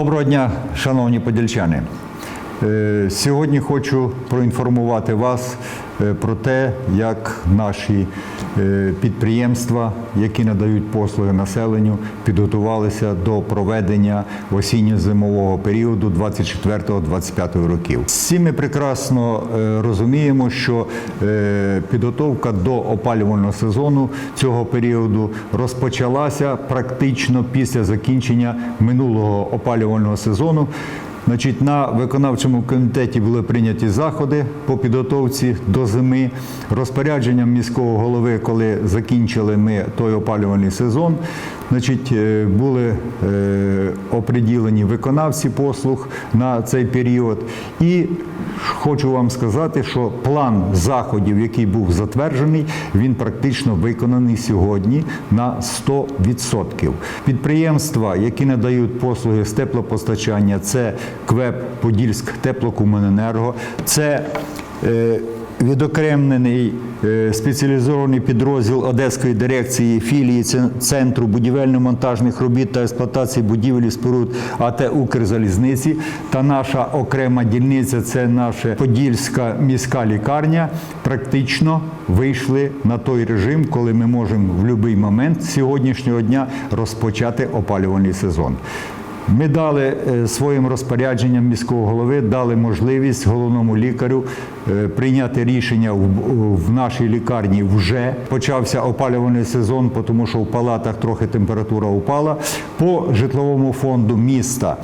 Доброго дня, шановні подільчани. Е, Сьогодні хочу проінформувати вас е, про те, як наші підприємства, які надають послуги населенню, підготувалися до проведення осінньо-зимового періоду 24-25 років. Всі ми прекрасно е, розуміємо, що е, підготовка до опалювального сезону цього періоду розпочалася практично після закінчення минулого опалювального сезону. Значить, на виконавчому комітеті були прийняті заходи по підготовці до зими. Розпорядженням міського голови, коли закінчили ми той опалювальний сезон, значить, е, були е, оприділені виконавці послуг на цей період. І хочу вам сказати, що план заходів, який був затверджений, він практично виконаний сьогодні на 100%. Підприємства, які надають послуги з теплопостачання, це КВЕП Подільськ Теплокомуненерго, це е, відокремлений е, спеціалізований підрозділ Одеської дирекції філії Центру будівельно-монтажних робіт та експлуатації будівель і споруд АТ Укрзалізниці та наша окрема дільниця це наша Подільська міська лікарня. Практично вийшли на той режим, коли ми можемо в будь-який момент сьогоднішнього дня розпочати опалювальний сезон. Ми дали е, своїм розпорядженням міського голови, дали можливість головному лікарю е, прийняти рішення в, нашій лікарні вже почався опалювальний сезон, тому що в палатах трохи температура упала. По житловому фонду міста,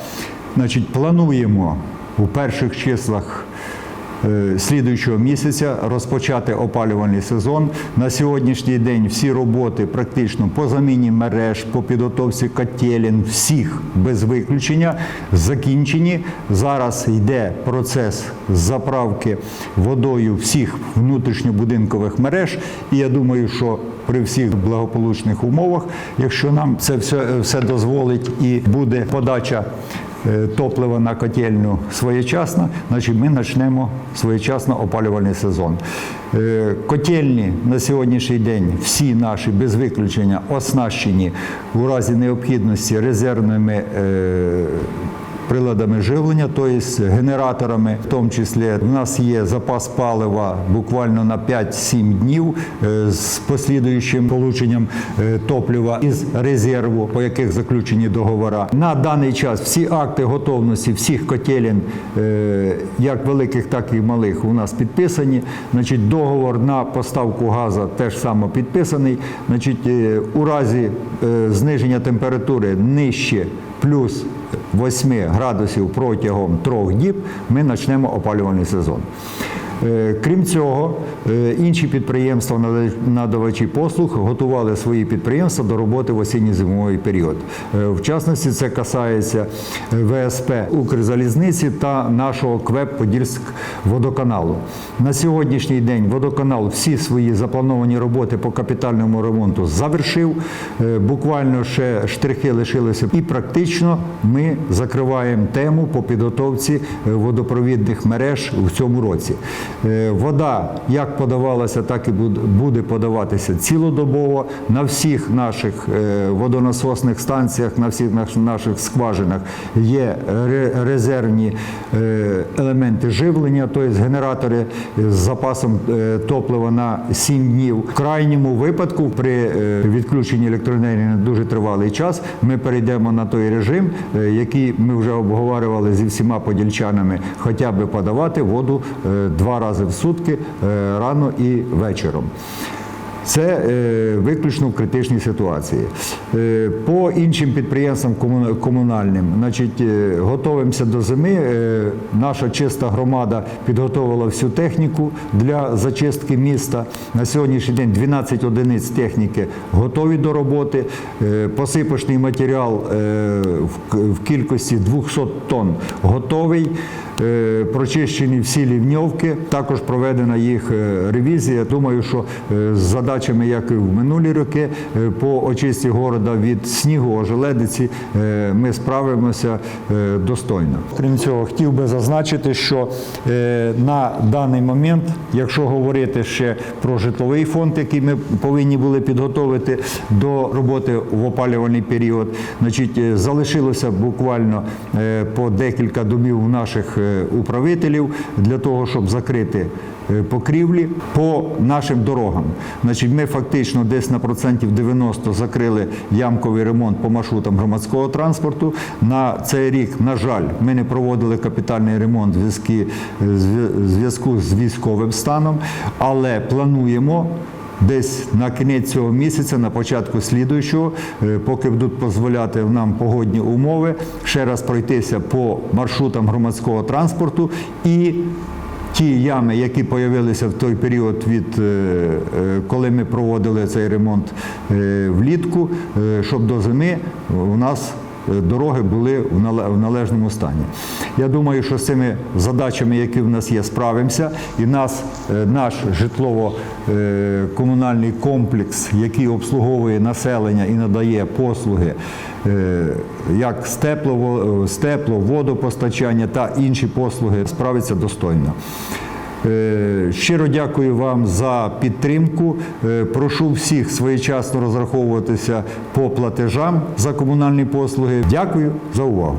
значить, плануємо у перших числах слідуючого місяця розпочати опалювальний сезон. На сьогоднішній день всі роботи практично по заміні мереж, по підготовці котелень, всіх без виключення закінчені. Зараз йде процес заправки водою всіх внутрішньобудинкових мереж. І я думаю, що при всіх благополучних умовах, якщо нам це все, все дозволить і буде подача е, топлива на котельню своєчасно, значить ми почнемо своєчасно опалювальний сезон. Е, Котельні на сьогоднішній день всі наші без виключення оснащені у разі необхідності резервними. Приладами живлення, тобто генераторами, в тому числі в нас є запас палива буквально на 5-7 днів е, з послідуючим полученням е, топлива із резерву, по яких заключені договори. На даний час всі акти готовності всіх котелень, е, як великих, так і малих, у нас підписані. Значить, договор на поставку газу теж само підписаний. Значить, у разі зниження температури нижче плюс 8 градусів протягом трьох діб ми почнемо опалювальний сезон. Е, Крім цього, е, інші підприємства, нада- надавачі послуг готували свої підприємства до роботи в осінньо-зимовий період. Е, В частності це касається ВСП Укрзалізниці та нашого КВЕП Подільськ водоканалу. На сьогоднішній день водоканал всі свої заплановані роботи по капітальному ремонту завершив. Буквально ще штрихи лишилися, і практично ми закриваємо тему по підготовці водопровідних мереж в цьому році. Е, Вода як подавалася, так і буде подаватися цілодобово на всіх наших е, водонасосних станціях, на всіх наших скважинах є резервні е, елементи живлення, тобто генератори з запасом топлива на 7 днів. В крайньому випадку, при відключенні електроенергії на дуже тривалий час, ми перейдемо на той режим, який ми вже обговорювали зі всіма подільчанами, хоча б подавати воду е, рази в сутки е, рано і вечором. Це е, виключно в критичній ситуації. Е, по іншим підприємствам комунальним, значить, готуємося до зими. Наша чиста громада підготувала всю техніку для зачистки міста. На сьогоднішній день 12 одиниць техніки готові до роботи. Посипочний матеріал в кількості 200 тонн готовий. Е, прочищені всі лівньовки, також проведена їх е, ревізія. Думаю, що е, з задачами, як і в минулі роки, по очисті города від снігу, ожеледиці, ми справимося достойно. Крім цього, хотів би зазначити, що на даний момент, якщо говорити ще про житловий фонд, який ми повинні були підготовити до роботи в опалювальний період, значить, залишилося буквально по декілька домів у наших управителів для того, щоб закрити е, покрівлі по нашим дорогам. Значить, ми фактично десь на процентів 90 закрили ямковий ремонт по маршрутам громадського транспорту. На цей рік, на жаль, ми не проводили капітальний ремонт в зв'язку з військовим станом, але плануємо. Десь на кінець цього місяця, на початку слідуючого, е, поки будуть дозволяти нам погодні умови, ще раз пройтися по маршрутам громадського транспорту і ті ями, які з'явилися в той період, від е, е, коли ми проводили цей ремонт влітку, щоб до зими у нас дороги були в належному стані. Я думаю, що з цими задачами, які в нас є, справимося, і нас, е, наш житлово-комунальний комплекс, який обслуговує населення і надає послуги е, як з тепло, водопостачання та інші послуги, справиться достойно. Е, Щиро дякую вам за підтримку. Е, Прошу всіх своєчасно розраховуватися по платежам за комунальні послуги. Дякую за увагу.